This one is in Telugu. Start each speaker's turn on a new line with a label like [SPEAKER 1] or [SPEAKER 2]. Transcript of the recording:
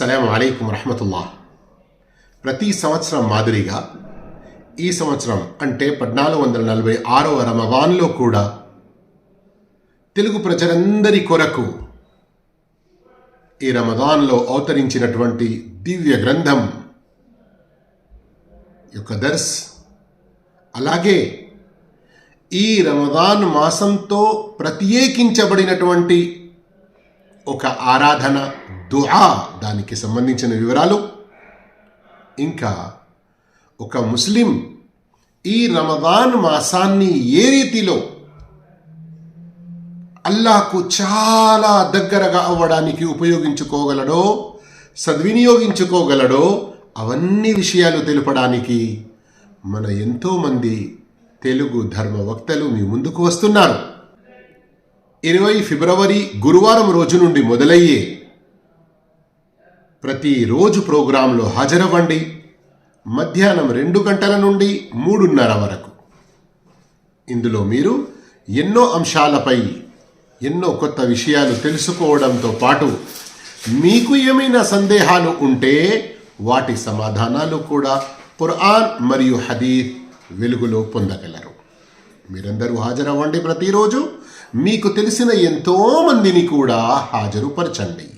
[SPEAKER 1] సలాం అలైకుం రహమతుల్లా ప్రతి సంవత్సరం మాదిరిగా ఈ సంవత్సరం అంటే పద్నాలుగు వందల నలభై ఆరవ రమవాన్లో కూడా తెలుగు ప్రజలందరి కొరకు ఈ రమదాన్లో అవతరించినటువంటి దివ్య గ్రంథం యొక్క దర్స్. అలాగే ఈ రమదాన్ మాసంతో ప్రత్యేకించబడినటువంటి ఒక ఆరాధన దుహా దానికి సంబంధించిన వివరాలు. ఇంకా ఒక ముస్లిం ఈ రమదాన్ మాసాన్ని ఏ రీతిలో అల్లాహకు చాలా దగ్గరగా అవ్వడానికి ఉపయోగించుకోగలడో సద్వినియోగించుకోగలడో అవన్నీ విషయాలు తెలుపడానికి మన ఎంతోమంది తెలుగు ధర్మవక్తలు మీ ముందుకు వస్తున్నారు. ఇరవై ఫిబ్రవరి గురువారం రోజు నుండి మొదలయ్యే ప్రతిరోజు ప్రోగ్రాంలో హాజరవ్వండి. మధ్యాహ్నం రెండు గంటల నుండి మూడున్నర వరకు. ఇందులో మీరు ఎన్నో అంశాలపై ఎన్నో కొత్త విషయాలు తెలుసుకోవడంతో పాటు మీకు ఏమైనా సందేహాలు ఉంటే వాటి సమాధానాలు కూడా ఖురాన్ మరియు హదీఫ్ వెలుగులో పొందగలరు. మీరందరూ హాజరవ్వండి ప్రతిరోజు. మీకు తెలిసిన ఎంతో మందిని కూడా హాజరుపరచండి.